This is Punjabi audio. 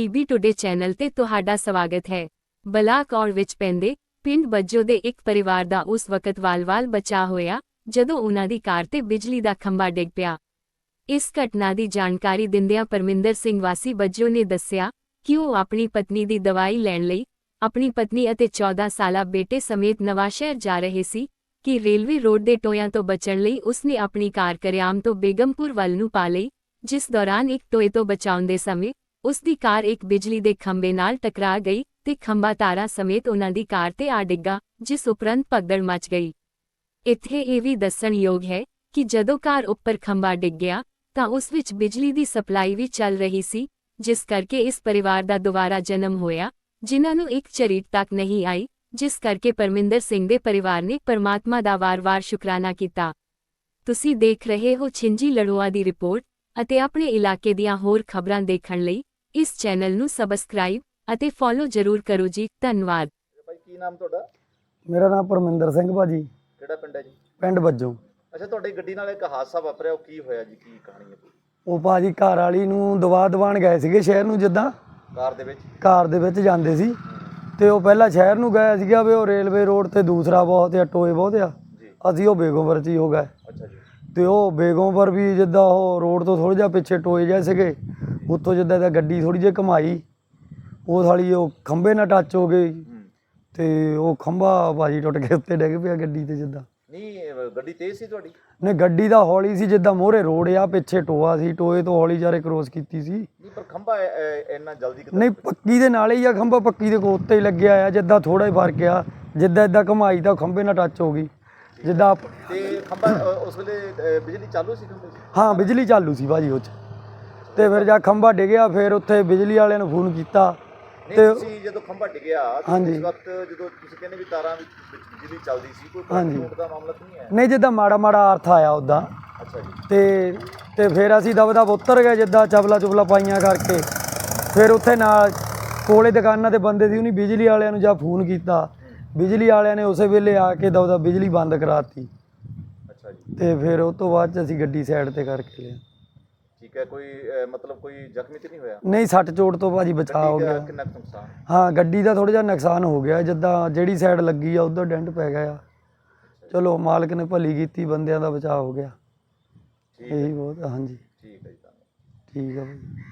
ਪੀਬੀ ਟੁਡੇ ਚੈਨਲ ਤੇ ਤੁਹਾਡਾ ਸਵਾਗਤ ਹੈ। ਬਲਾਕ ਔਰ ਵਿੱਚ ਪੈਂਦੇ ਪਿੰਡ ਬੱਜੋ ਦੇ ਇੱਕ ਪਰਿਵਾਰ ਦਾ ਉਸ ਵਕਤ ਵਾਲ-ਵਾਲ ਬਚਾ ਹੋਇਆ, ਜਦੋਂ ਉਹਨਾਂ ਦੀ ਕਾਰ ਤੇ ਬਿਜਲੀ ਦਾ ਖੰਭਾ ਡਿੱਗ ਪਿਆ। ਇਸ ਘਟਨਾ ਦੀ ਜਾਣਕਾਰੀ ਦਿੰਦਿਆਂ ਪਰਮਿੰਦਰ ਸਿੰਘ ਵਾਸੀ ਬੱਜੋ ਨੇ ਦੱਸਿਆ ਕਿ ਉਹ ਆਪਣੀ ਪਤਨੀ ਦੀ ਦਵਾਈ ਲੈਣ ਲਈ ਆਪਣੀ ਪਤਨੀ ਅਤੇ 14 ਸਾਲਾ ਬੇਟੇ ਸਮੇਤ ਨਵਾਂਸ਼ਹਿਰ ਜਾ ਰਹੇ ਸੀ ਕਿ ਰੇਲਵੇ ਰੋਡ ਦੇ ਟੋਇਆਂ ਤੋਂ ਬਚਣ ਲਈ ਉਸਨੇ ਆਪਣੀ ਕਾਰ ਕਰਿਆਮ ਤੋਂ ਬੇਗਮਪੁਰ ਵੱਲ ਨੂੰ ਪਾ ਲਈ, ਜਿਸ ਦੌਰਾਨ ਇੱਕ ਟੋਏ ਤੋਂ ਬਚਾਉਂਦੇ ਸਮੇਂ ਉਸ ਦੀ ਕਾਰ ਇੱਕ ਬਿਜਲੀ ਦੇ ਖੰਭੇ ਨਾਲ ਟਕਰਾ ਗਈ ਤੇ ਖੰਭਾ ਤਾਰਾਂ ਸਮੇਤ ਉਹਨਾਂ ਦੀ ਕਾਰ ਤੇ ਆ ਡਿੱਗਾ, ਜਿਸ ਉਪਰੰਤ ਭਗਦੜ ਮਚ ਗਈ। ਇੱਥੇ ਇਹ ਵੀ ਦੱਸਣਯੋਗ ਹੈ ਕਿ ਜਦੋਂ ਕਾਰ ਉੱਪਰ ਖੰਭਾ ਡਿੱਗ ਗਿਆ, ਤਾਂ ਉਸ ਵਿੱਚ ਬਿਜਲੀ ਦੀ ਸਪਲਾਈ ਵੀ ਚੱਲ ਰਹੀ ਸੀ, ਜਿਸ ਕਰਕੇ ਇਸ ਪਰਿਵਾਰ ਦਾ ਦੁਬਾਰਾ ਜਨਮ ਹੋਇਆ, ਜਿਨ੍ਹਾਂ ਨੂੰ ਇੱਕ ਚਰੀਟ ਤੱਕ ਨਹੀਂ ਆਈ, ਜਿਸ ਕਰਕੇ ਪਰਮਿੰਦਰ ਸਿੰਘ ਦੇ ਪਰਿਵਾਰ ਨੇ ਪਰਮਾਤਮਾ ਦਾ ਵਾਰ-ਵਾਰ ਸ਼ੁਕਰਾਨਾ ਕੀਤਾ। ਤੁਸੀਂ ਦੇਖ ਰਹੇ ਹੋ ਛਿੰਜੀ ਲੜੋਆ ਦੀ ਰਿਪੋਰਟ ਅਤੇ ਆਪਣੇ ਇਲਾਕੇ ਦੀਆਂ ਹੋਰ ਖਬਰਾਂ ਦੇਖਣ ਲਈ ਇਸ ਚੈਨਲ ਨੂੰ ਸਬਸਕ੍ਰਾਈਬ ਅਤੇ ਫੋਲੋ ਜ਼ਰੂਰ ਕਰੋ ਜੀ ਧੰਨਵਾਦ। ਭਾਈ ਕੀ ਨਾਮ ਤੁਹਾਡਾ? ਮੇਰਾ ਨਾਮ ਪਰਮਿੰਦਰ ਸਿੰਘ ਭਾਜੀ। ਕਿਹੜਾ ਪਿੰਡ ਹੈ ਜੀ? ਪਿੰਡ ਵੱਜੋਂ ਅੱਛਾ ਤੁਹਾਡੀ ਗੱਡੀ ਨਾਲ ਇੱਕ ਹਾਦਸਾ ਵਾਪਰਿਆ ਉਹ ਕੀ ਹੋਇਆ ਜੀ? ਕੀ ਕਹਾਣੀ ਹੈ ਕੋਈ? ਉਹ ਭਾਜੀ ਘਰ ਵਾਲੀ ਨੂੰ ਦਵਾ ਦਵਾਣ ਗਏ ਸੀਗੇ ਸ਼ਹਿਰ ਨੂੰ ਜਿੱਦਾਂ। ਕਾਰ ਦੇ ਵਿੱਚ? ਕਾਰ ਦੇ ਵਿੱਚ ਜਾਂਦੇ ਸੀ। ਤੇ ਉਹ ਪਹਿਲਾਂ ਸ਼ਹਿਰ ਨੂੰ ਗਿਆ ਸੀਗਾ ਵੀ ਉਹ ਰੇਲਵੇ ਰੋਡ ਤੇ ਦੂਸਰਾ ਬਹੁਤ ਆ ਟੋਏ ਬਹੁਤ ਆ। ਜੀ। ਅਸੀਂ ਉਹ ਬੇਗਮਪੁਰ ਚ ਹੀ ਹੋ ਗਏ। ਅੱਛਾ ਜੀ। ਤੇ ਉਹ ਬੇਗਮਪੁਰ ਵੀ ਜਿੱਦਾਂ ਉਹ ਰੋਡ ਤੋਂ ਥੋੜਾ ਜਿਹਾ ਪਿੱਛੇ ਟੋਏ ਜਿਹੇ ਸੀਗੇ। ਉੱਥੋਂ ਜਿੱਦਾਂ ਦਾ ਗੱਡੀ ਥੋੜੀ ਜਿਹੀ ਘਮਾਈ ਉਹ ਸਾਲੀ ਉਹ ਖੰਭੇ ਨਾਲ ਟੱਚ ਹੋ ਗਈ ਤੇ ਉਹ ਖੰਭਾ ਭਾਜੀ ਟੁੱਟ ਕੇ ਉੱਤੇ ਡਿੱਗ ਪਿਆ ਗੱਡੀ ਤੇ ਜਿੱਦਾਂ। ਨਹੀਂ ਗੱਡੀ ਤੇਜ਼ ਸੀ ਤੁਹਾਡੀ? ਨੇ ਗੱਡੀ ਦਾ ਹੌਲੀ ਸੀ ਜਿੱਦਾਂ ਮੋਹਰੇ ਰੋਡ ਆ ਪਿੱਛੇ ਟੋਆ ਸੀ ਟੋਏ ਤੋਂ ਹੌਲੀ ਜਾਰੇ ਕ੍ਰੋਸ ਕੀਤੀ ਸੀ। ਨਹੀਂ ਪਰ ਖੰਭਾ ਇੰਨਾ ਜਲਦੀ ਕਿੱਦਾਂ ਨਹੀਂ ਪੱਕੀ ਦੇ ਨਾਲ ਹੀ ਆ ਖੰਭਾ ਪੱਕੀ ਦੇ ਕੋ ਉੱਤੇ ਹੀ ਲੱਗਿਆ ਆ ਜਿੱਦਾਂ ਥੋੜਾ ਹੀ ਫ਼ਰਕ ਆ ਜਿੱਦਾਂ ਇਦਾਂ ਘਮਾਈ ਤਾਂ ਖੰਭੇ ਨਾਲ ਟੱਚ ਹੋ ਗਈ ਜਿੱਦਾਂ ਤੇ ਖੰਭਾ ਉਸ ਵੇਲੇ ਬਿਜਲੀ ਚਾਲੂ ਸੀ ਖੰਭੇ ਹਾਂ ਬਿਜਲੀ ਚਾਲੂ ਸੀ ਭਾਜੀ ਉਹ ਚ। ਤੇ ਫਿਰ ਜਦ ਖੰਭਾ ਡਿੱਗਿਆ ਫਿਰ ਉੱਥੇ ਬਿਜਲੀ ਵਾਲਿਆਂ ਨੂੰ ਫੋਨ ਕੀਤਾ ਨਹੀਂ ਤੇ ਤੁਸੀਂ ਜਦੋਂ ਖੰਭਾ ਡਿੱਗਿਆ ਤੇ ਹਾਂਜੀ। ਉਸ ਵਕਤ ਜਦੋਂ ਤੁਸੀਂ ਕਹਿੰਦੇ ਵੀ ਤਾਰਾਂ ਵਿੱਚ ਵਿੱਚ ਬਿਜਲੀ ਚੱਲਦੀ ਸੀ ਕੋਈ ਹਾਂਜੀ। ਦਾ ਮਾਮਲਾ ਤਾਂ ਨਹੀਂ ਹੈ ਨਹੀਂ ਜਿੱਦਾਂ ਮਾੜਾ ਮਾੜਾ ਅਰਥ ਆਇਆ ਉਦਾਂ। ਅੱਛਾ ਜੀ। ਤੇ ਤੇ ਫਿਰ ਅਸੀਂ ਦਬਦਬ ਉੱਤਰ ਗਏ ਜਿੱਦਾਂ ਚਬਲਾ ਚੁਬਲਾ ਪਾਈਆਂ ਕਰਕੇ। ਫਿਰ ਉੱਥੇ ਨਾਲ ਕੋਲੇ ਦੁਕਾਨਾਂ ਤੇ ਬੰਦੇ ਸੀ ਉਹਨੇ ਬਿਜਲੀ ਵਾਲਿਆਂ ਨੂੰ ਜਾਂ ਫੋਨ ਕੀਤਾ। ਬਿਜਲੀ ਵਾਲਿਆਂ ਨੇ ਉਸੇ ਵੇਲੇ ਆ ਕੇ ਦਬਦਬ ਬਿਜਲੀ ਬੰਦ ਕਰਾਤੀ। ਅੱਛਾ ਜੀ। ਤੇ ਫਿਰ ਉਸ ਤੋਂ ਬਾਅਦ ਚ ਅਸੀਂ ਗੱਡੀ ਸਾਈਡ ਤੇ ਕਰਕੇ ਲਿਆ। ਠੀਕ ਹੈ ਕੋਈ ਮਤਲਬ ਕੋਈ ਜ਼ਖਮੀ ਤੇ ਨਹੀਂ ਹੋਇਆ? ਨਹੀਂ ਸੱਟ ਚੋਟ ਤੋਂ ਭਾਜੀ ਬਚਾਅ ਹੋ ਗੱਡੀ ਦਾ ਗਿਆ। ਕਿੰਨਾ ਕੁ ਨੁਕਸਾਨ? ਹਾਂ ਗੱਡੀ ਦਾ ਥੋੜਾ ਜਿਹਾ ਨੁਕਸਾਨ ਹੋ ਗਿਆ ਜਿੱਦਾਂ ਜਿਹੜੀ ਸਾਈਡ ਲੱਗੀ ਆ ਉਧਰ ਡੈਂਟ ਪੈ ਗਿਆ ਆ। ਚਲੋ ਮਾਲਕ ਨੇ ਭਲੀ ਕੀਤੀ ਬੰਦਿਆਂ ਦਾ ਬਚਾਅ ਹੋ ਗਿਆ। ਠੀਕ ਹੈ। ਇਹੀ ਬਹੁਤ ਹਾਂਜੀ। ਠੀਕ ਹੈ ਜੀ ਧੰਨਵਾਦ। ਠੀਕ ਆ ਭਾਜੀ।